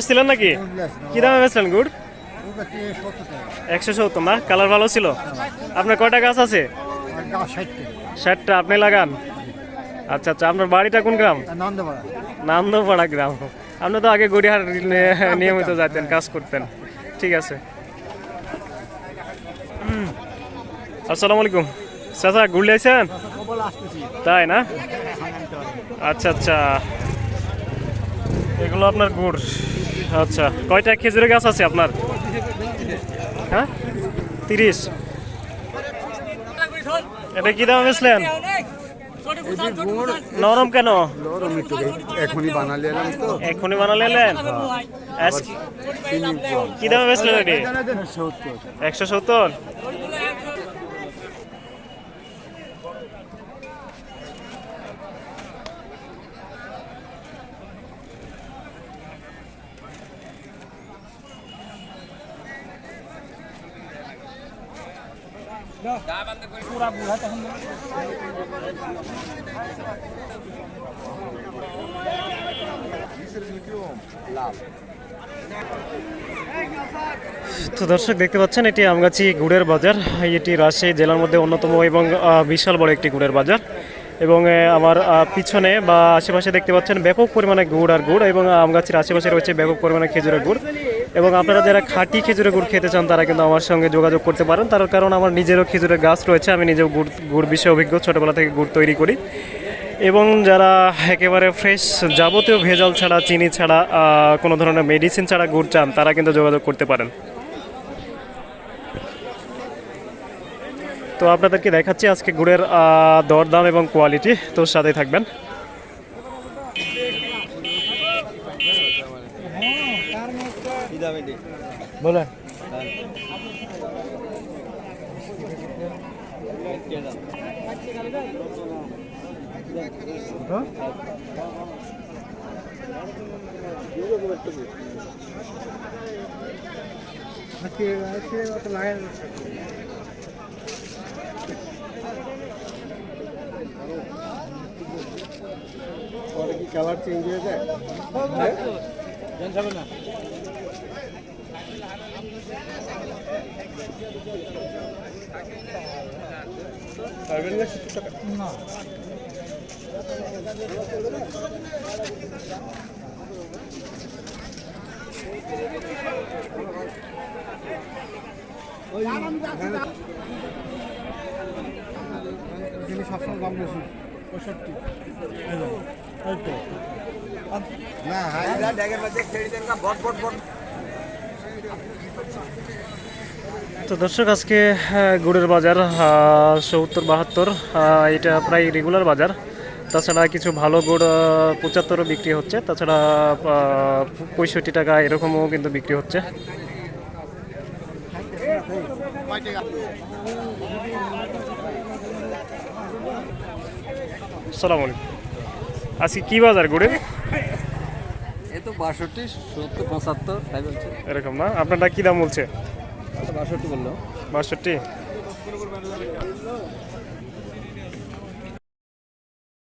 আসছিলেন নাকি? কি দামে বেচলেন গুড়? একশো সত্তর না কালার ভালো ছিল? আপনার কয়টা গাছ আছে? ষাটটা, আপনি লাগান। আচ্ছা আচ্ছা আপনার বাড়িটা কোন গ্রাম? নন্দপাড়া গ্রাম। আপনি তো আগে গড়িয়াহাট নি- নিয়মিত যাইতেন, কাজ করতেন। ঠিক আছে। আসসালামু আলাইকুম। চাচা, গুড় লাইছেন তাই না? আচ্ছা আচ্ছা। এগুলো আপনার গুড়। আচ্ছা কয়টা খেজুরের গাছ আছে আপনার? হ্যাঁ? তিরিশ। এটা কি দাম বেচলেন? নরম কেন? এখনই বানালে এলাম তো। এখনই বানালে এলেন? কি দামে বেচলেন এটি? একশো সত্তর? তো দর্শক, দেখতে পাচ্ছেন, এটি আমগাছি গুড়ের বাজার। এটি রাজশাহী জেলার মধ্যে অন্যতম এবং বিশাল বড় একটি গুড়ের বাজার। এবং আমার পিছনে বা আশেপাশে দেখতে পাচ্ছেন ব্যাপক পরিমাণে গুড় আর গুড় এবং আমগাছির আশেপাশে রয়েছে ব্যাপক পরিমাণে খেজুরের গুড়। এবং আপনারা যারা খাঁটি খেজুরের গুড় খেতে চান, তারা কিন্তু আমার সঙ্গে যোগাযোগ করতে পারেন। তার কারণ আমার নিজেরও খেজুরের গাছ রয়েছে, আমি নিজেও গুড় গুড় বিষয়ে অভিজ্ঞ, ছোটোবেলা থেকে গুড় তৈরি করি। এবং যারা একেবারে ফ্রেশ যাবতীয় ভেজাল ছাড়া, চিনি ছাড়া কোনো ধরনের মেডিসিন ছাড়া গুড় চান, তারা কিন্তু যোগাযোগ করতে পারেন। তো আপনাদেরকে দেখাচ্ছি আজকে গুড়ের দরদাম এবং কোয়ালিটি তো সাথে থাকবেন। boleh Hah? কালার চেঞ্জ হয়ে যায়? না পারবেন না। টাকা যিনি সবসময় দাম বেশি। পঁয়ষট্টি। তো দর্শক, আজকে গুড়ের বাজার সত্তর, বাহাত্তর এটা প্রায় রেগুলার বাজার। তাছাড়া কিছু ভালো গুড় পঁচাত্তরও বিক্রি হচ্ছে। তাছাড়া পঁয়ষট্টি টাকা এরকমও কিন্তু বিক্রি হচ্ছে। সালাম আলাইকুম আজকে কি বাজার গুড়ের এই তো বাষট্টি সত্তর পঁচাত্তর তাই বলছে। এরকম না? আপনারটা কি দাম বলছে? বাষট্টি বলল। বাষট্টি।